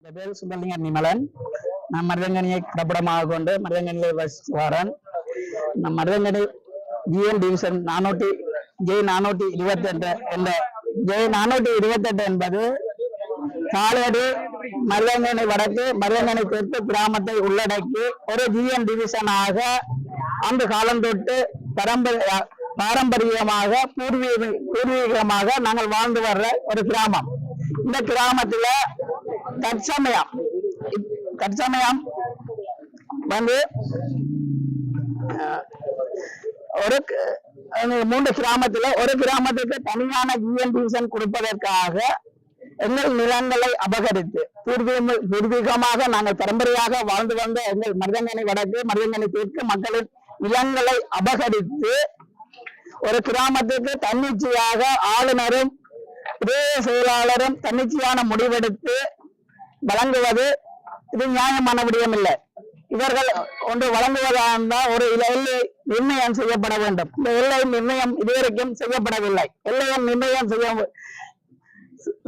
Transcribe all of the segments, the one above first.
இந்த பேர் சுந்தரலிங்க நிமலன் நான் மருதங்கனியை பிரபடமாக கொண்டு மருதங்கனியில் வசித்து வரேன் நான் மருதங்கனி ஜிஎன் டிவிஷன் நானூற்றி ஜே நானூற்றி இருபத்தெட்டு என்ற ஜே நானூற்றி இருபத்தெட்டு என்பது காலடி மருதங்கனி வடக்கு மருதங்கனி தெற்கு கிராமத்தை உள்ளடக்கி ஒரு ஜிஎன் டிவிஷனாக அந்த காலம் தொட்டு பரம்பரை பாரம்பரியமாக பூர்வீக பூர்வீகமாக நாங்கள் வாழ்ந்து வர்ற ஒரு கிராமம் இந்த கிராமத்துல தற்சமயம் தற்சமயம் வந்து ஒரு மூன்று கிராமத்துல ஒரு கிராமத்துக்கு தனியான ஜிஎன் டிவிஷன் கொடுப்பதற்காக எங்கள் நிலங்களை அபகரித்து பூர்வீக பூர்வீகமாக நாங்கள் பரம்பரையாக வாழ்ந்து வந்த எங்கள் மருதங்கனை வடக்கு மருதங்கனை தெற்கு மக்களின் நிலங்களை அபகரித்து ஒரு கிராமத்துக்கு தன்னிச்சையாக ஆளுநரும் பிரதேச செயலாளரும் தன்னிச்சையான முடிவெடுத்து வழங்குவது இது நியாயமான விடயம் இல்லை. இவர்கள் ஒன்று வழங்குவதாக இருந்தால் ஒரு எல்லை நிர்ணயம் செய்யப்பட வேண்டும். இந்த எல்லை நிர்ணயம் இதுவரைக்கும் செய்யப்படவில்லை. எல்லையை நிர்ணயம் செய்ய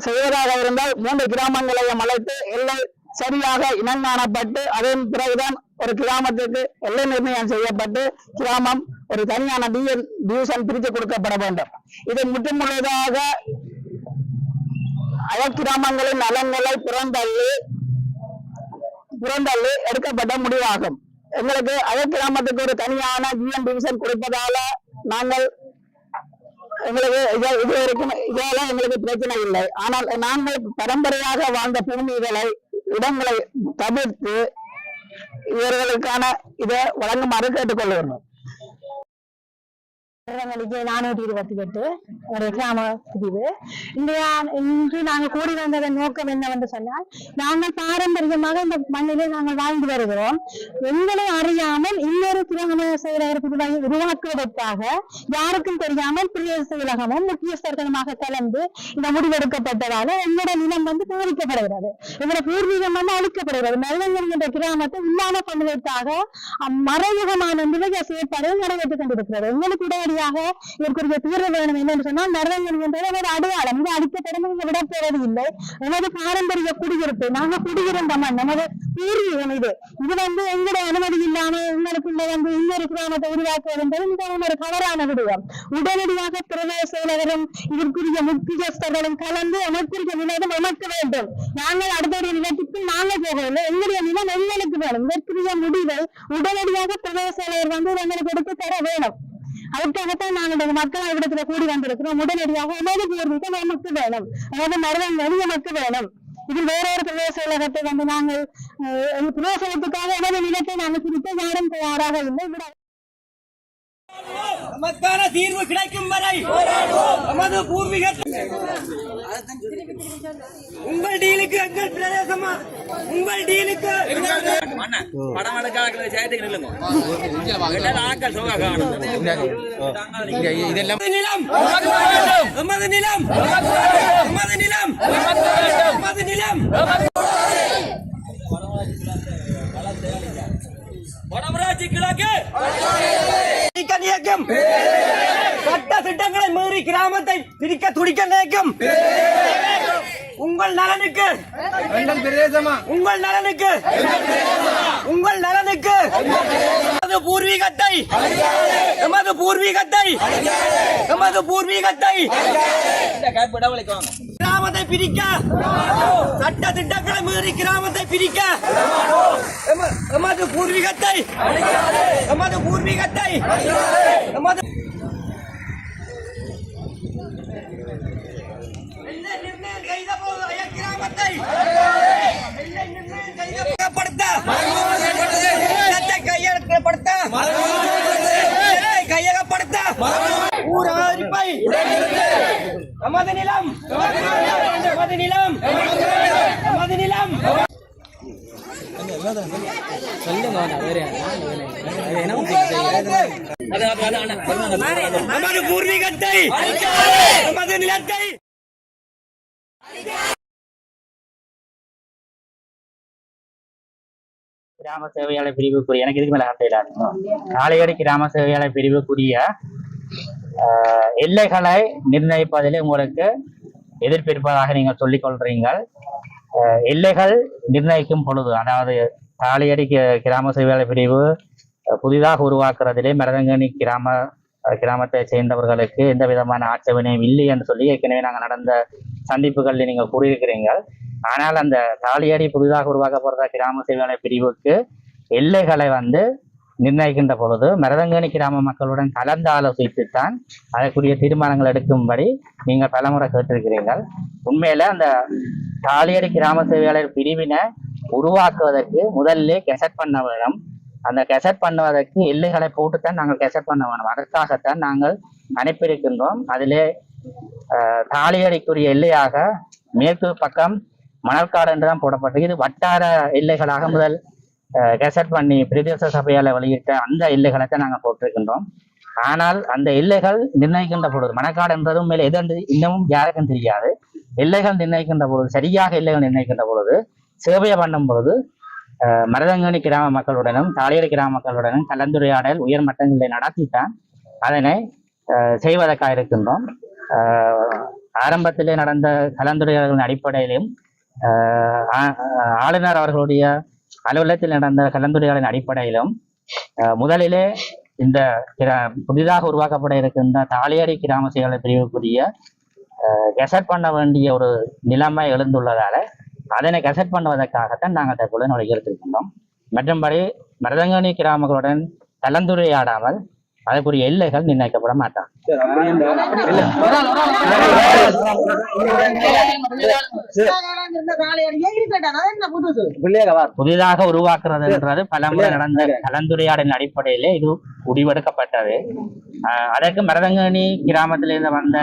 செய்வதாக இருந்தால் மூன்று கிராமங்களையும் அழைத்து எல்லை சரியாக இனங்காணப்பட்டு அதன் பிறகுதான் ஒரு கிராமத்துக்கு எல்லை நிர்ணயம் செய்யப்பட்டு கிராமம் ஒரு தனியான டிஎன் டிவிஷன் பிரித்து கொடுக்கப்பட வேண்டும். இது முற்றுமுழுதாக அயக்கிராமங்களின் நலன்களை புறந்தள்ளி புறந்தள்ளி எடுக்கப்பட்ட முடிவாகும். எங்களுக்கு அயக்கிராமத்துக்கு ஒரு தனியான ஜிஎம் டிவிஷன் கொடுப்பதால நாங்கள் எங்களுக்கு இது- இது வரைக்கும் இதெல்லாம் எங்களுக்கு பிரச்சனை இல்லை. ஆனால் நாங்கள் பரம்பரையாக வாழ்ந்த பூமிகளை இடங்களை தவிர்த்து இவர்களுக்கான இதை வழங்குமாறு கேட்டுக்கொள்கிறோம். திருநெல்வேலிக்கு நானூற்றி இருபத்தி எட்டு ஒரு கிராம பிரிவு இந்த இன்று நாங்கள் கூடி வந்ததன் நோக்கம் என்னவென்று சொன்னால் நாங்கள் பாரம்பரியமாக இந்த மண்ணிலே நாங்கள் வாழ்ந்து வருகிறோம். எங்களை அறியாமல் இன்னொரு கிராம செயலகர் பிரிவை உருவாக்குவதற்காக யாருக்கும் தெரியாமல் பிரிய செயலகமும் முக்கியஸ்தர்களுமாக கலந்து இந்த முடிவெடுக்கப்பட்டதால எங்களோட நிலம் வந்து பாதிக்கப்படுகிறது எங்களோட பூர்வீகம் வந்து அழிக்கப்படுகிறது. நல்லங்கள் என்ற கிராமத்தை இல்லாம பண்ணுவதற்காக மறைமுகமான நிலைய செயற்பாடுகள் நடைபெற்றுக் கொண்டிருக்கிறது. எங்களுக்கு உடனடியாக இதற்குரிய தீர்வு வேணும் என்னன்னு சொன்னால் நரங்கள் என்றது ஒரு அடையாளம். இது அடிக்கப்படும் இங்க விடப்போவது இல்லை. நமது பாரம்பரிய குடியிருப்பு நாங்க குடியிருந்த மண் நமது பூர்வீகம் இது. இது வந்து எங்களுடைய அனுமதி இல்லாம உங்களுக்குள்ள வந்து இன்னொரு கிராமத்தை உருவாக்குவது என்பது மிகவும் ஒரு தவறான விடயம். உடனடியாக பிரதேச செயலரும் இதற்குரிய முக்கியஸ்தர்களும் கலந்து எமக்குரிய நிலையம் எமக்க வேண்டும். நாங்கள் அடுத்த நிலத்துக்கு நாங்கள் போகவில்லை. எங்களுடைய நிலம் எங்களுக்கு வேணும். இதற்குரிய முடிவை உடனடியாக பிரதேச செயலர் வந்து எங்களுக்கு எடுத்து தர வேணும். அதுக்காகத்தான் நாங்கள் இந்த மக்கள் இடத்துல கூடி வந்திருக்கிறோம். உடனடியாக உணவு பூர்வீகம் நமக்கு வேணும். அதாவது மருதம் நமக்கு வேணும். இதில் வேற ஒரு பிரதேச செயலகத்தை வந்து நாங்கள் அஹ், பிரதேசத்துக்காக எனது நிலத்தை நாங்கள் குறித்து யாரும் தயாராக இல்லை. விட நமக்கான தீர்வு கிடைக்கும் வரை நமது பூர்வீக உங்கள் டீலுக்கு எங்கள் பிரதேசமா? உங்கள் டீலுக்கு படம் எடுக்காத சேர்த்துக்கு நில்லுங்க நமது நிலம். நமது நிலம். நமது நிலம். நமது நிலம் வடமராட்சி கிழக்கு நீக்க இயக்கம் சட்ட திட்டங்களை மீறி கிராமத்தை பிரிக்க துடிக்க நினைக்கும் உங்கள் நலனுக்கு. உங்கள் நலனுக்கு. உங்கள் நலனுக்கு. எமது பூர்வீகத்தை. எமது பூர்வீகத்தை. எமது பூர்வீகத்தை. கிராமத்தை பிரிக்க. சட்ட திட்டங்களை மீறி கிராமத்தை பிரிக்க. எம- எமது பூர்வீகத்தை. எமது பூர்வீகத்தை. எமது சட்டத்தை கையகப்படுத்த. கையகப்படுத்த. ஊர் அரிப்பை நமது நிலம். நமது நிலம். நமது நிலம். நமது பூர்வீகத்தை. நமது நிலத்தை. கிராம சேவையாளர் பிரிவுக்குரிய எனக்கு இதுக்கு மேல ஹண்டையில காலையடி கிராம சேவையாளர் பிரிவுக்குரிய ஆஹ், எல்லைகளை நிர்ணயிப்பதில் உங்களுக்கு எதிர்ப்பு இருப்பதாக நீங்கள் சொல்லிக் கொள்றீங்கள். அஹ், எல்லைகள் நிர்ணயிக்கும் பொழுது அதாவது காலையடி கிராம சேவையாளர் பிரிவு புதிதாக உருவாக்குறதிலே மரதங்கனி கிராம கிராமத்தை சேர்ந்தவர்களுக்கு எந்த விதமான ஆட்சேபனையும் இல்லை என்று சொல்லி ஏற்கனவே நாங்கள் நடந்த சந்திப்புகளில் நீங்கள் கூறியிருக்கிறீங்க ஆனால் அந்த தாலியடி புதிதாக உருவாக்கப்படுற கிராம சேவையாளர் பிரிவுக்கு எல்லைகளை வந்து நிர்ணயிக்கின்ற பொழுது மரதங்கனி கிராம மக்களுடன் கலந்து ஆலோசித்துத்தான் அதற்குரிய தீர்மானங்கள் எடுக்கும்படி நீங்கள் பலமுறை கேட்டிருக்கிறீர்கள். உண்மையில அந்த தாலியடி கிராம சேவையாளர் பிரிவினை உருவாக்குவதற்கு முதல்ல கெசட் பண்ண வேணும் அந்த கெசட் பண்ணுவதற்கு எல்லைகளை போட்டுத்தான் நாங்கள் கெசட் பண்ண வேணும். அதற்காகத்தான் நாங்கள் அனுப்பியிருக்கின்றோம். அதிலே அஹ், தாலியடிக்குரிய எல்லையாக மேற்கு பக்கம் மணற்காடு என்றுதான் போடப்பட்டது இது வட்டார எல்லைகளாக முதல் கெசட் பண்ணி பிரதேச சபையால் வெளியிட்ட அந்த எல்லைகளை தான் நாங்கள் போட்டிருக்கின்றோம். ஆனால் அந்த எல்லைகள் நிர்ணயிக்கின்ற பொழுது மணக்காடு என்றதும் மேலே எது என்று இன்னமும் யாருக்கும் தெரியாது. எல்லைகள் நிர்ணயிக்கின்ற பொழுது சரியாக எல்லைகள் நிர்ணயிக்கின்ற பொழுது சேவையை பண்ணும் பொழுது மருதங்கனி கிராம மக்களுடனும் தாளியடி கிராம மக்களுடனும் கலந்துரையாடல் உயர் மட்டங்களில் நடத்தித்தான் அதனை செய்வதற்காக இருக்கின்றோம். ஆரம்பத்திலே நடந்த கலந்துரையாடலின் அடிப்படையிலும் ஆ- ஆளுநர் அவர்களுடைய அலுவலகத்தில் நடந்த கலந்துரையாடலின் அடிப்படையிலும் முதலிலே இந்த கிரா- புதிதாக உருவாக்கப்பட இருக்கின்ற தாளியடி கிராம செயலர் பிரிவுக்குரிய கெசட் பண்ண வேண்டிய ஒரு நிலைமை எழுந்துள்ளதால அதனை கெசட் பண்ணுவதற்காகத்தான் நாங்கள் தற்போது நடவடிக்கை மற்றும்படி மருதங்கனி கிராமங்களுடன் கலந்துரையாடாமல் அதற்குரிய எல்லைகள் நிர்ணயிக்கப்பட மாட்டான். புதிதாக உருவாக்குறதுன்றது பலமுறை நடந்த கலந்துரையாடலின் அடிப்படையிலே இது முடிவெடுக்கப்பட்டது. ஆஹ் அதற்கு மரதங்கனி கிராமத்திலிருந்து வந்த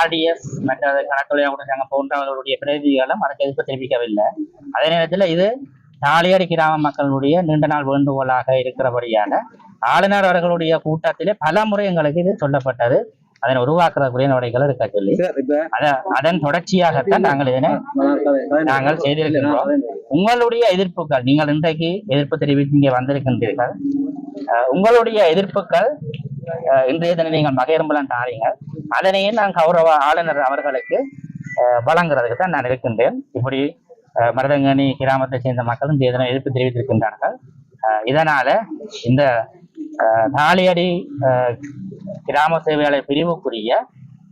ஆர்டிஎஸ் மற்ற கணக்குழையாக சங்கம் போன்றவர்களுடைய பிரதிநிதிகளும் அதற்கு எதிர்ப்பு தெரிவிக்கவில்லை. அதே நேரத்தில் இது தாலியடி கிராம மக்களுடைய நீண்ட நாள் வேண்டுகோளாக இருக்கிறபடியான ஆளுநர் அவர்களுடைய கூட்டத்திலே பல முறை எங்களுக்கு இது சொல்லப்பட்டது. அதனை உருவாக்குறதுக்குரிய நடவடிக்கைகள் இருக்க சொல்லி. அத- அதன் தொடர்ச்சியாகத்தான் நாங்கள் இதனை நாங்கள் செய்திருக்கின்றோம். உங்களுடைய எதிர்ப்புகள் நீங்கள் இன்றைக்கு எதிர்ப்பு தெரிவித்து இங்கே வந்திருக்கின்றீர்கள். உங்களுடைய எதிர்ப்புகள் இன்றைய தினம் நீங்கள் மகையரம்பலம் தாரீங்கள் அதனையே நான் கௌரவ ஆளுநர் அவர்களுக்கு வழங்குறதுக்கு தான் நான் இருக்கின்றேன். இப்படி மருதங்கனி கிராமத்தை சேர்ந்த மக்களும் இன்றைய எதிர்ப்பு தெரிவித்திருக்கின்றார்கள். அஹ், இதனால இந்த அஹ், தாலியடி அஹ், கிராம சேவையாளர் பிரிவுக்குரிய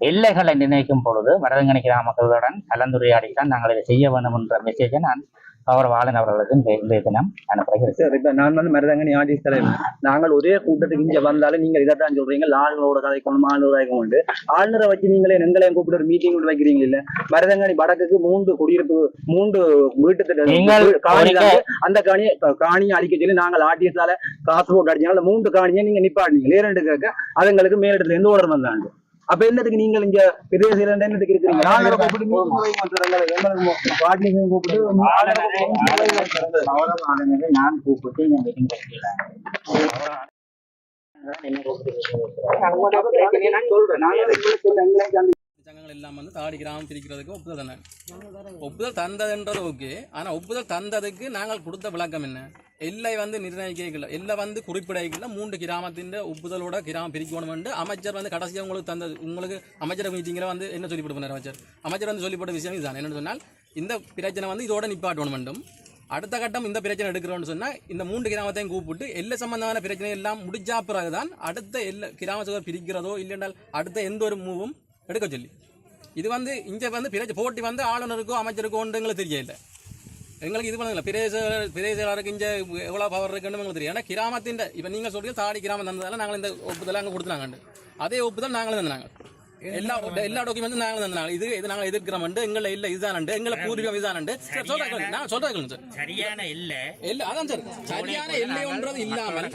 எல்லைகளை நிர்ணயிக்கும் பொழுது மரதங்கனி கிராம மக்களுடன் கலந்துரையாடித்தான் நாங்கள் இதை செய்ய வேண்டும் என்ற மெசேஜை நான் கௌரவ ஆளுநர் அவர்களுக்கு இந்த- இன்றைய தினம் அனுப்புகிறேன் சார் இப்ப நான் வந்து மருதங்கனி ஆர்டிஸ்ட் தலைவர். நாங்கள் ஒரே கூட்டத்துக்கு இங்க வந்தாலும் நீங்க இதைத்தான் சொல்றீங்க. ஆளுநரோட கதைக்கணும் ஆளுநர் கதைக்கணும் ஆளுநரை வச்சு நீங்களே எங்களையும் கூப்பிட்டு ஒரு மீட்டிங் வைக்கிறீங்க இல்ல? மருதங்கனி வடக்குக்கு மூன்று குடியிருப்பு மூன்று வீட்டு நீங்கள் காணி தான். அந்த காணியை காணியை அடிக்க சொல்லி நாங்கள் ஆர்டிஎஸ்ஆல காசு போட்டு அடிச்சாங்க அந்த மூன்று காணியை நீங்க நிப்பாட்டினீங்க இரண்டு கேட்க அதுங்களுக்கு மேலிடத்துல இருந்து ஓடர் வந்தாங்க. அப்ப என்னத்துக்கு நீங்கள் இங்க பிரதேச இரண்டு என்னத்துக்கு இருக்கிறீங்க ஆளுநரை கூப்பிட்டு வார்டினையும் கூப்பிட்டு ஆளுநரை கூப்பிட்டு நான் கூப்பிட்டு வைக்கல சங்கங்கள் எல்லாம் வந்து தாடி கிராமம் பிரிக்கிறதுக்கு ஒப்புதல் தானே ஒப்புதல் தந்ததுன்றது ஓகே ஆனால் ஒப்புதல் தந்ததுக்கு நாங்கள் கொடுத்த விளக்கம் என்ன? எல்லை வந்து நிர்ணயிக்கல எல்லை வந்து குறிப்பிடல மூன்று கிராமத்தின் ஒப்புதலோட கிராமம் பிரிக்கணும் அமைச்சர் வந்து கடைசியாக உங்களுக்கு தந்தது. உங்களுக்கு அமைச்சர் மீட்டிங்கில் வந்து என்ன சொல்லிவிட்டு போனார் அமைச்சர்? அமைச்சர் வந்து சொல்லிப்பட்ட விஷயம் இதுதான். என்ன சொன்னால் இந்த பிரச்சனை வந்து இதோட நிப்பாட்டணும் வேண்டும். அடுத்த கட்டம் இந்த பிரச்சனை எடுக்கிறோம்னு சொன்னால் இந்த மூன்று கிராமத்தையும் கூப்பிட்டு எல்லை சம்பந்தமான பிரச்சனை எல்லாம் முடிச்சா பிறகுதான் அடுத்த எல்லை கிராம சபை பிரிக்கிறதோ இல்லைன்றால் அடுத்த எந்த ஒரு மூவும் எடுக்க சொல்லி. இது வந்து இங்கே வந்து பிரச்சனை போட்டி வந்து ஆளுநருக்கோ அமைச்சருக்கோ எங்களுக்கு தெரியல. எங்களுக்கு இது பண்ணல பிரதேச பிரதேசருக்கு இங்கே எவ்வளோ பவர் இருக்குன்னு உங்களுக்கு தெரியும் ஏன்னா கிராமத்தின் இப்போ நீங்கள் சொல்கிறீங்க தாடி கிராமம் தந்ததால் நாங்கள் இந்த ஒப்புதல் அங்கே கொடுத்துனாங்க அதே ஒப்புதல் நாங்களும் தந்தாங்க. எல்லா எல்லா டாக்குமெண்ட்டும் நாங்களும் தந்தாங்க இது இது நாங்கள் எதிர்க்கிறோம் எங்களை இல்லை இதுதானண்டு எங்களை பூர்வீகம் இதுதானண்டு சொல்றேன் நான் சொல்றேன் சார் சரியான இல்ல இல்ல அதான் சார் சரியான எல்லை ஒன்றது இல்லாமல்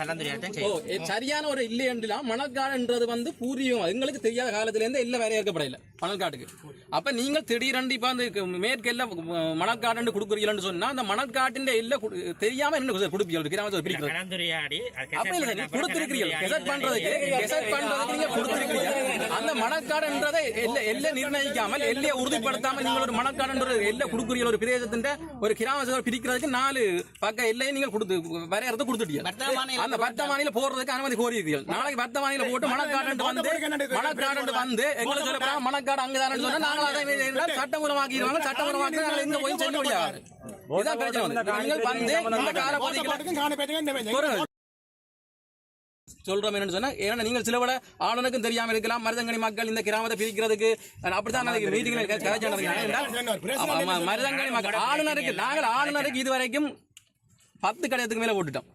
சரியான ஒரு இல்லை என்றால் மணற்காடுன்றது வந்து பூர்வீகம் எங்களுக்கு தெரியாத காலத்துல இருந்து எல்லாம் வரையறுக்கப்படல மணற்காட்டுக்கு அப்ப நீங்கள் திடீரென்று இப்ப அந்த க- மேற்கு எல்லாம் மணற்காடு கொடுக்குறீங்கன்னு சொன்னா அந்த மணற்காட்டின் எல்லை கு- தெரியாம என்ன கொடுப்பீங்க கிராமத்தை பிரிக்கிறது. கலந்துரையாடி அப்ப இல்ல சார் நீங்க கொடுத்திருக்கிறீங்க கெசட் பண்றதுக்கு கெசட் பண்றதுக்கு நீங்க கொடுத்திருக்கிறீங்க அந்த மணக்காடுன்றதை எல்லை எல்லை நிர்ணயிக்காமல் எல்லையை உறுதிப்படுத்தாம நீங்க ஒரு மணக்காடுன்ற ஒரு எல்லை கொடுக்குறீங்க ஒரு பிரதேசத்தின் ஒரு கிராம சபை பிரிக்கிறதுக்கு நாலு பக்க எல்லையை நீங்கள் கொடுத்து வரையறத கொடுத்துட்டீங்க அந்த வர்த்தமானியில போடுறதுக்கு அனுமதி கோரியிருக்கீங்க நாளைக்கு வர்த்தமானியில போட்டு மணக்காடு வந்து மணக்காடு வந்து எங்களுக்கு சொல்ல மணக்காடு மணக்காடு அங்கதான் சொன்னா நாங்கள் அதை சட்டமூலமாக்கி நாங்கள் எங்க போய் சொல்ல முடியாது இதான் பிரச்சனை வந்து. நீங்கள் வந்து இந்த காலப்பகுதியில் சொல்றோம் என்னன்னு சொன்னா ஏன்னா நீங்கள் சில விட ஆளுநருக்கும் தெரியாம இருக்கலாம் மருதங்கனி மக்கள் இந்த கிராமத்தை பிரிக்கிறதுக்கு அப்படித்தான் மீட்டிங்ல மருதங்கனி மக்கள். ஆளுநருக்கு நாங்கள் ஆளுநருக்கு இதுவரைக்கும் பத்து கடையத்துக்கு மேல போட்டுட்டோம்.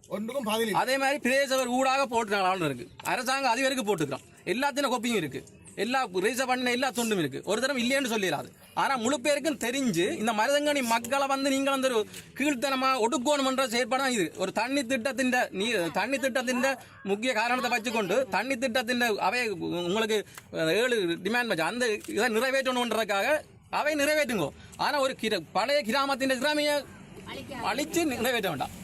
அதே மாதிரி பிரதேசவர் ஊடாக போட்டுருக்காங்க ஆளுநருக்கு. அரசாங்கம் அதிகாரிக்கு போட்டுக்கிறோம். எல்லாத்தின கோப்பியும் இருக்கு. எல்லா ரீசர் பண்ணின எல்லா துண்டும் இருக்கு. ஒரு தரம் இல்லைன்னு சொல்லிடாது ஆனா முழு பேருக்கும் தெரிஞ்சு இந்த மருதங்கனி மக்களை வந்து நீங்கள் வந்து ஒரு கீழ்த்தனமா ஒடுக்கணும்ன்ற செயற்பாடு தான் இது. ஒரு தண்ணி திட்டத்தின் நீர் தண்ணி திட்டத்தின் முக்கிய காரணத்தை வச்சுக்கொண்டு தண்ணி திட்டத்தின் அவை உங்களுக்கு ஏழு டிமாண்ட் வச்சு அந்த இதை நிறைவேற்றணுன்றதுக்காக அவை நிறைவேற்றுங்க. ஆனா ஒரு கிர பழைய கிராமத்தின் கிராமிய அழிச்சு நிறைவேற்ற வேண்டாம்.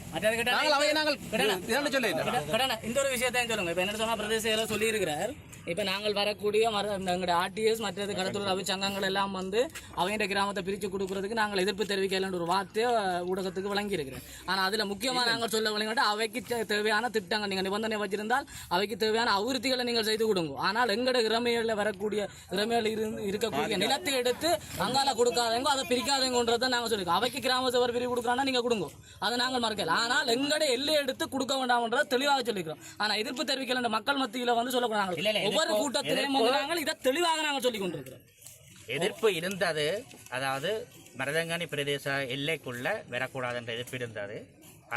இந்த ஒரு விஷயத்தையும் சொல்லுங்க? இப்ப என்ன சொன்னா பிரதேச செயலர் சொல்லி இருக்கிறார் இப்ப நாங்கள் வரக்கூடிய எங்களுடைய ஆர்டிஎஸ் மற்றது கடத்தூர் ரவி சங்கங்கள் எல்லாம் வந்து அவங்க கிராமத்தை பிரிச்சு கொடுக்கறதுக்கு நாங்கள் எதிர்ப்பு தெரிவிக்கலன்ற ஒரு வார்த்தையை ஊடகத்துக்கு வழங்கி இருக்கிறேன் ஆனா அதுல முக்கியமா நாங்கள் சொல்ல வழங்கிட்டு அவைக்கு தேவையான திட்டங்கள். நீங்க நிபந்தனை வச்சிருந்தால் அவைக்கு தேவையான அபிவிருத்திகளை நீங்கள் செய்து கொடுங்க. ஆனால் எங்கட இறமையில வரக்கூடிய இறமையில இருக்கக்கூடிய நிலத்தை எடுத்து அங்கால கொடுக்காதவங்க அதை பிரிக்காதவங்கன்றதை நாங்கள் சொல்லிருக்கோம் அவைக்கு கிராம சபை பிரிவு கொடுக்குறாங்கன்னா நீங்க கொடுங்க. அதை நாங்கள் மறக்கல. ஆனால் எங்கட எல்லை எடுத்து கொடுக்க வேண்டாம்ன்றதை தெளிவாக சொல்லிக்கிறோம். ஆனா எதிர்ப்பு தெரிவிக்கல மக்கள் மத்தியில வந்து சொல்லக்கூடாது. ஒவ்வொரு கூட்டத்திலையும் வந்து நாங்கள் இதை தெளிவாக நாங்கள் சொல்லிக் கொண்டிருக்கிறோம். எதிர்ப்பு இருந்தது. அதாவது மருதங்கனி பிரதேச எல்லைக்குள்ள வரக்கூடாது என்ற எதிர்ப்பு இருந்தது.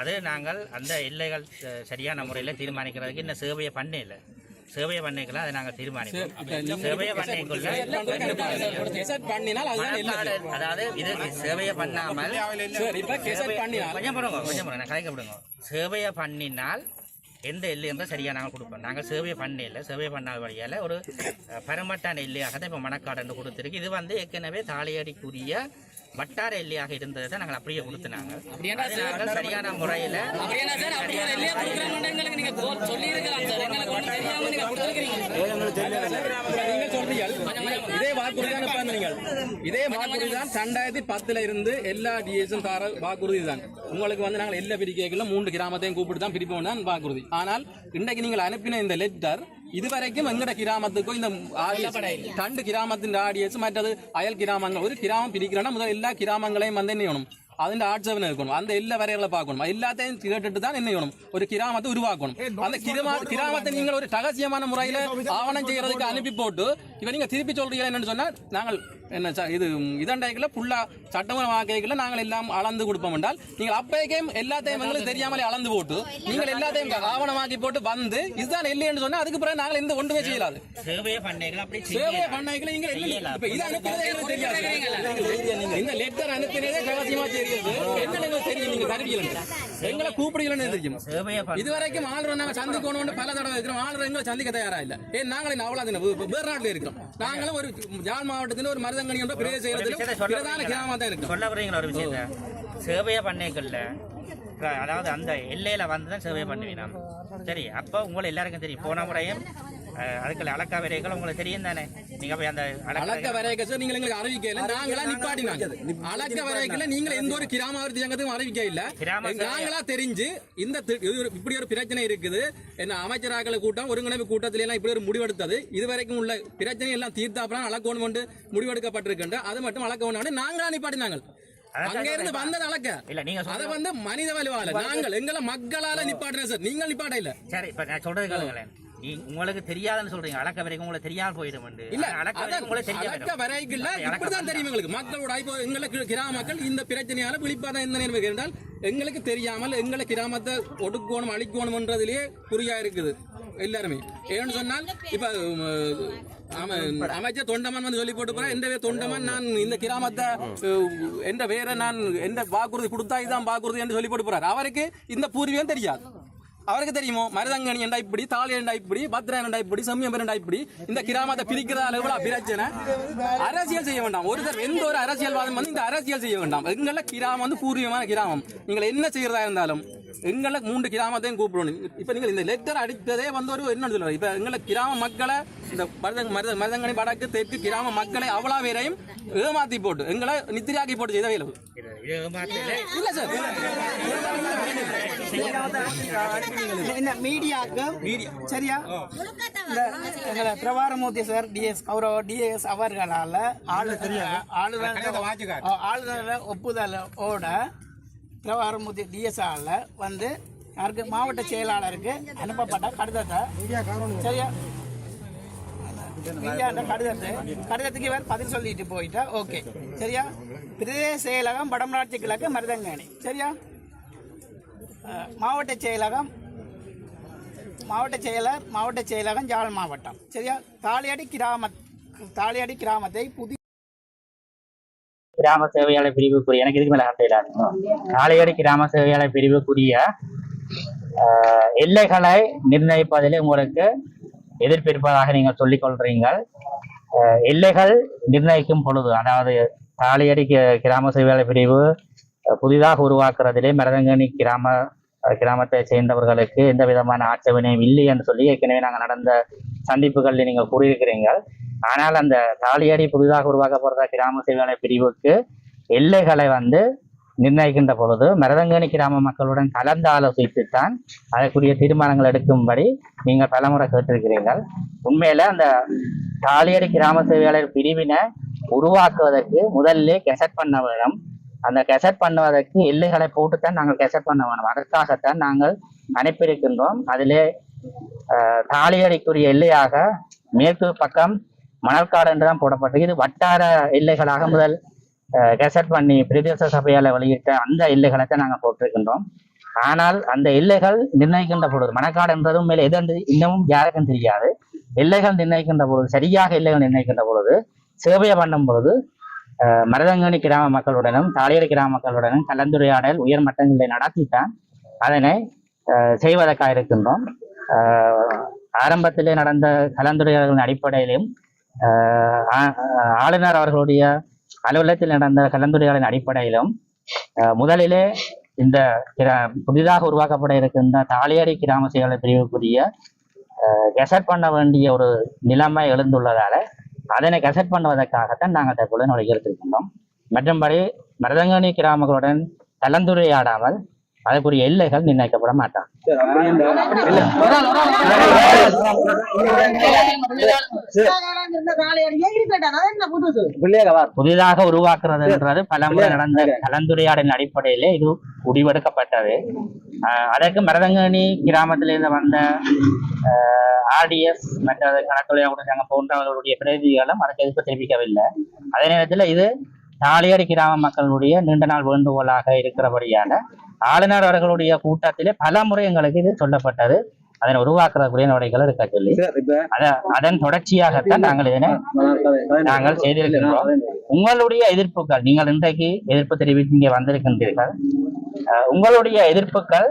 அது நாங்கள் அந்த எல்லைகள் சரியான முறையில் தீர்மானிக்கிறதுக்கு இன்னும் சேவையை பண்ணல சேவையை பண்ணிக்கலாம் அதை நாங்கள் தீர்மானிக்கிறோம் சேவையை பண்ணிக்குள்ள இல்லை அதாவது இது சேவையை பண்ணாமல் சேவை- கொஞ்சம் பாருங்க கொஞ்சம் பாருங்க நான் கலைக்க விடுங்க. சேவையை பண்ணினால் எந்த எல்லை இருந்தால் சரியாக நாங்கள் கொடுப்போம். நாங்கள் சேவையை பண்ணல சேவையை பண்ணாத வழியால் ஒரு பரமட்டான எல்லையாக தான் இப்போ மணக்காடு கொடுத்துருக்கு. இது வந்து ஏற்கனவே தாலியடிக்குரிய வட்டார எல்லையாக இருந்ததை தான் நாங்கள் அப்படியே கொடுத்துனாங்க அப்படின்னா அது நாங்கள் சரியான முறையில் இதே வாக்குறுதி தான் நீங்கள் இதே வாக்குறுதி தான் ரெண்டாயிரத்தி பத்துல இருந்து எல்லா டிஎஸும் தார வாக்குறுதி தான் உங்களுக்கு வந்து நாங்கள் எல்லா பிரிக்கைகளும் மூன்று கிராமத்தையும் கூப்பிட்டு தான் பிரிப்போம் தான் வாக்குறுதி. ஆனால் இன்றைக்கு நீங்கள் அனுப்பின இந்த லெட்டர் இதுவரைக்கும் எங்கட கிராமத்துக்கும் இந்த ஆடியன்ஸ் கண்டு கிராமத்தின் ஆடியன்ஸ் மற்றது அயல் கிராமங்கள் ஒரு கிராமம் பிரிக்கிறோம்னா முதல்ல எல்லா கிராமங்களையும் வந்து என்ன செய்யணும் അതിന്റെ ആട്സേവനം എടുക്കണം അതിന്റെ എല്ലാ വരെയുള്ള പാക്കണം എല്ലാത്തെയും കേട്ടിട്ട് தான் என்ன செய்யணும் ஒரு கிராமத்தை உருவாக்கணும் அந்த கிராம கிராமத்தை நீங்கள் ஒரு ரகசியமான முறையில ஆவணம் செய்யறதுக்கு அனுப்பி போட்டு இப்ப நீங்க திருப்பி சொல்றீங்க என்னன்னு சொன்னா நாங்கள் என்ன ச- இது இதண்டைக்குள்ள புல்லா சட்டமன்ற வாக்கைக்குள்ள நாங்கள் எல்லாம் அளந்து கொடுப்போம் என்றால் நீங்கள் அப்பைக்கும் எல்லாத்தையும் எங்களுக்கு தெரியாமலே அளந்து போட்டு நீங்கள் எல்லாத்தையும் ஆவணமாக்கி போட்டு வந்து இதுதான் இல்லைன்னு சொன்னா அதுக்கு பிறகு நாங்கள் எந்த ஒன்றுமே செய்யலாது. சேவையை. பண்ணைகளை நீங்க என்ன- இப்ப இது அனுப்பினதே எங்களுக்கு தெரியாது. இந்த லெட்டர் அனுப்பினதே ரகசியமா தெரியுது. என்ன எங்களுக்கு தெரியும் நீங்க தருவீங்க எங்களை கூப்பிடுவீங்கன்னு தெரியும் சேவையை இதுவரைக்கும் ஆளுநர் நாங்க சந்திக்கணும்னு பல தடவை இருக்கிறோம். ஆளுநர் எங்களை சந்திக்க தயாரா இல்ல ஏன் நாங்களே அவ்வளவு வேறு நாட்டுல இருக்கிறோம். நாங்களும் ஒரு யாழ் மாவட்டத்தில் ஒரு மருதங்கனி என்ற சொல்ல பிரதான கிராமம் தான் இருக்கிறோம். சொல்ல வரீங்களா ஒரு விஷயத்த? சேவையை பண்ணைகள்ல அதாவது அந்த எல்லையில வந்து தான் சேவை பண்ணுவீங்க. சரி அப்போ உங்களை எல்லாருக்கும் தெரியும். போன முறையும் அதுக்குள்ள அலக்கா விரைகள் உங்களுக்கு தெரியும் தானே? நீங்க போய் அந்த அலக்க அலக்க வரைக்க சார் நீங்கள் எங்களுக்கு அறிவிக்கல நாங்களா நிப்பாட்டினாங்க அலக்க வரைக்கல நீங்கள் எந்த ஒரு கிராமாவிருத்தி சங்கத்துக்கும் அறிவிக்க இல்ல. நாங்களா தெரிஞ்சு இந்த இப்படி ஒரு பிரச்சனை இருக்குது. என்ன அமைச்சராக்கள் கூட்டம் ஒருங்கிணைப்பு கூட்டத்தில எல்லாம் இப்படி ஒரு முடிவெடுத்தது. இதுவரைக்கும் உள்ள பிரச்சனை எல்லாம் தீர்த்தாப்புறம் கொண்டு முடிவெடுக்கப்பட்டிருக்கின்ற அது மட்டும் அளக்கணும் நாங்களா நிப்பாட்டினாங்க அதான் அங்க இருந்து. வந்தது அளக்க இல்ல நீங்க அதை வந்து மனித வலுவால. நாங்கள் எங்களை மக்களால நிப்பாட்டின சார். நீங்கள் நிப்பாட்ட இல்ல. சரி இப்ப நான் சொல்றது கேளுங்களேன். உங்களுக்கு தெரியாதுன்னு சொல்றீங்க. அலக்க வரைக்கும் உங்களுக்கு தெரியாம போயிடும் இல்ல வரைக்கும் உங்களுக்கு தெரிய அலக்க வரைக்குள்ள இப்படிதான் தெரியும் எங்களுக்கு. மக்களோட இப்போ எங்களுக்கு கிராம மக்கள் இந்த பிரச்சனையால விழிப்பாதான் இந்த நிலைமை என்றால் எங்களுக்கு தெரியாமல் எங்களை கிராமத்தை ஒடுக்கணும் அழிக்கணும்ன்றதுலயே குறியா இருக்குது. எல்லாருமே. ஏன்னு சொன்னால் இப்ப அமைச்சர் தொண்டமன் வந்து சொல்லி போட்டு போறேன் எந்த தொண்டமன் நான் இந்த கிராமத்தை எந்த வேற நான் எந்த வாக்குறுதி கொடுத்தா இதுதான் வாக்குறுதி என்று சொல்லி போட்டு போறாரு. அவருக்கு இந்த பூர்வீகம் தெரியாது. அவருக்கு தெரியுமோ மருதங்கனி என்றா இப்படி தாலி என்றா இப்படி பத்ரன் என்றா இப்படி செம்மியம் என்றா இப்படி இந்த கிராமத்தை பிரிக்கிறதால எவ்வளவு பிரச்சனை அரசியல் செய்ய வேண்டாம் ஒரு தடவை எந்த ஒரு அரசியல்வாதம் வந்து இந்த அரசியல் செய்ய வேண்டாம் எங்கள கிராமம் வந்து பூர்வீகமான கிராமம் நீங்கள் என்ன செய்யறதா இருந்தாலும் எங்களை மூன்று கிராமத்தையும் கூப்பிடணும் இப்ப நீங்கள் இந்த லெட்டர் அடித்ததே வந்து ஒரு என்ன சொல்றது இப்ப எங்களை கிராம மக்களை இந்த மருத மருத மருதங்கனி வடக்கு தெற்கு கிராம மக்களை அவ்வளவு பேரையும் ஏமாத்தி போட்டு எங்களை நித்திரியாக்கி போட்டு செய்த வேலை இது என்ன மீடியாக்கு சரியா? இந்த எங்களை பிரபாரமூர்த்தி சார் டிஎஸ் கௌரவ டிஎஸ் அவர்களால் ஆளுநர் ஆளுநர் ஆளுநர் ஒப்புதலோட பிரபாரமூர்த்தி டிஎஸ்ஆல வந்து யாருக்கு? மாவட்ட செயலாளருக்கு அனுப்பப்பட்ட கடிதத்தை. சரியா? மீடியாண்ட கடிதத்தை. கடிதத்துக்கு இவர் பதில் சொல்லிட்டு போயிட்டா ஓகே. சரியா? பிரதேச செயலகம் வடமராட்சி கிழக்கு மருதங்கணி. சரியா? மாவட்ட செயலகம் மாவட்ட செயலர் மாவட்ட செயலகம் ஜாழ் மாவட்டம். சரியா? தாலியடி கிராம தாலியடி கிராமத்தை புதிய கிராம சேவையாளர் பிரிவுக்குரிய எனக்கு இதுக்கு மேல கட்டையில தாலியடி கிராம சேவையாளர் பிரிவுக்குரிய எல்லைகளை நிர்ணயிப்பதில் உங்களுக்கு எதிர்ப்பு இருப்பதாக நீங்கள் சொல்லிக் கொள்றீங்கள். எல்லைகள் நிர்ணயிக்கும் பொழுது அதாவது தாலியடி கிராம சேவையாளர் பிரிவு புதிதாக உருவாக்குறதிலே மரதங்கனி கிராம கிராமத்தை சேர்ந்தவர்களுக்கு எந்த விதமான ஆட்சேபனையும் இல்லை என்று சொல்லி ஏற்கனவே நாங்கள் நடந்த சந்திப்புகளில் நீங்கள் கூறியிருக்கிறீர்கள். ஆனால் அந்த தாலியடி புதிதாக உருவாக்கப்படுற கிராம சேவை பிரிவுக்கு எல்லைகளை வந்து நிர்ணயிக்கின்ற பொழுது மரதங்கனி கிராம மக்களுடன் கலந்து ஆலோசித்துத்தான் அதற்குரிய தீர்மானங்கள் எடுக்கும்படி நீங்கள் பலமுறை கேட்டிருக்கிறீர்கள். உண்மையில அந்த தாலியடி கிராம சேவையாளர் பிரிவினை உருவாக்குவதற்கு முதல்ல கெசட் பண்ண வேணும் அந்த கெசட் பண்ணுவதற்கு எல்லைகளை போட்டுத்தான் நாங்கள் கெசட் பண்ண வேணும். அதற்காகத்தான் நாங்கள் அனுப்பியிருக்கின்றோம். அதிலே ஆஹ், தாலியடிக்குரிய எல்லையாக மேற்கு பக்கம் மணற்காடு என்றுதான் போடப்பட்டது இது வட்டார எல்லைகளாக முதல் கெசட் பண்ணி பிரதேச சபையால் வெளியிட்ட அந்த எல்லைகளை தான் நாங்கள் போட்டிருக்கின்றோம். ஆனால் அந்த எல்லைகள் நிர்ணயிக்கின்ற பொழுது மணக்காடு என்றதும் மேலே எது என்று இன்னமும் யாருக்கும் தெரியாது. எல்லைகள் நிர்ணயிக்கின்ற பொழுது சரியாக எல்லைகள் நிர்ணயிக்கின்ற பொழுது சேவையை பண்ணும் பொழுது மருதங்கனி கிராம மக்களுடனும் தாளியடி கிராம மக்களுடனும் கலந்துரையாடல் உயர் மட்டங்களை நடத்தித்தான் அதனை செய்வதற்காக இருக்கின்றோம். ஆரம்பத்திலே நடந்த கலந்துரையாடல்களின் அடிப்படையிலும் ஆளுநர் அவர்களுடைய அலுவலகத்தில் நடந்த கலந்துரையாடலின் அடிப்படையிலும் முதலிலே இந்த புதிதாக உருவாக்கப்பட இருக்கின்ற தாலியாடி கிராம செயலர் பிரிவுக்குரிய கெசட் பண்ண வேண்டிய ஒரு நிலைமை எழுந்துள்ளதால அதனை கெசட் பண்ணுவதற்காகத்தான் நாங்கள் தற்பொழுது நடவடிக்கை எடுத்திருக்கின்றோம் மற்றும்படி மருதங்கனி கிராமங்களுடன் கலந்துரையாடாமல் அதற்குரிய எல்லைகள் நிர்ணயிக்கப்பட மாட்டான். சார் அப்படி இந்த இல்ல பிள்ளையாக வா புதிதாக உருவாக்குறதுன்றது பலமுறை நடந்த கலந்துரையாடலின் அடிப்படையிலே இது முடிவெடுக்கப்பட்டது. அதற்கு மரதங்கனி கிராமத்திலிருந்து வந்த ஆர்டிஎஸ் மற்ற கணக்குறையாக சங்கம் போன்றவர்களுடைய பிரதிநிதிகளும் அதற்கு எதிர்ப்பு தெரிவிக்கவில்லை அதே நேரத்தில் இது தாலியடி கிராம மக்களுடைய நீண்ட நாள் வேண்டுகோளாக இருக்கிறபடியால ஆளுநர் அவர்களுடைய கூட்டத்திலே பல முறை எங்களுக்கு இது சொல்லப்பட்டது அதனை உருவாக்குறதுக்குரிய நடவடிக்கைகள் இருக்க சொல்லி அதன் தொடர்ச்சியாகத்தான் நாங்கள் இதனை நாங்கள் செய்திருக்கின்றோம் உங்களுடைய எதிர்ப்புகள் நீங்கள் இன்றைக்கு எதிர்ப்பு தெரிவித்து இங்கே வந்திருக்கின்றீர்கள் உங்களுடைய எதிர்ப்புகள்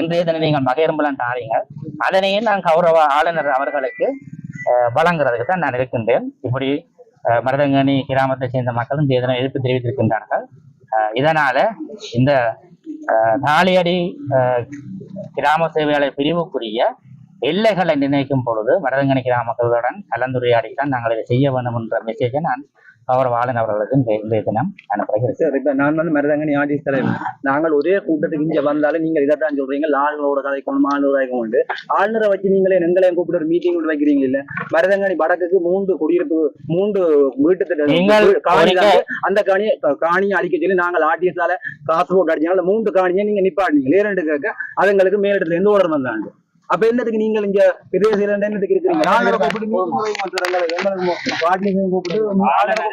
இன்றைய தினம் நீங்கள் மகையரம்பலம் தாரீங்கள் அதனையே நான் கௌரவ ஆளுநர் அவர்களுக்கு வழங்குறதுக்கு தான் நான் இருக்கின்றேன். இப்படி மருதங்கனி கிராமத்தை சேர்ந்த மக்களும் இன்றைய எதிர்ப்பு தெரிவித்திருக்கின்றார்கள். இதனால இந்த அஹ், தாலியடி கிராம சேவையாளர் பிரிவுக்குரிய எல்லைகளை நிர்ணயிக்கும் பொழுது மருதங்கனி கிராம மக்களுடன் கலந்துரையாடித்தான் நாங்கள் இதை செய்ய வேண்டும் என்ற மெசேஜை நான் கௌரவ ஆளுநர் அவர்களுக்கு இன்றைய தினம் இப்ப நான் வந்து மருதங்கனி ஆர்டிஸ்ட் தலைவர். நாங்கள் ஒரே கூட்டத்துக்கு இங்க வந்தாலும் நீங்க இதைத்தான் சொல்றீங்க. ஆளுநரோட கதைக்கணும் ஆளுநர் கதைக்கணும் ஆளுநரை வச்சு நீங்களே எங்களையும் கூப்பிட்டு ஒரு மீட்டிங் வைக்கிறீங்க இல்ல? மருதங்கனி வடக்குக்கு மூன்று குடியிருப்பு மூன்று வீட்டு நீங்கள் காணி. அந்த காணியை காணியை அடிக்க சொல்லி நாங்கள் ஆர்டிஎஸ்ஆல காசு போட்டு அந்த மூன்று காணியை நீங்க நிப்பாட்டினீங்க. இரண்டு கேட்க அதுங்களுக்கு மேலிடத்துல இருந்து ஓடர் வந்தாங்க. அப்ப என்னத்துக்கு நீங்கள் இங்க பிரதேச என்னத்துக்கு இருக்கிறீங்க? நாங்கள் கூப்பிட்டு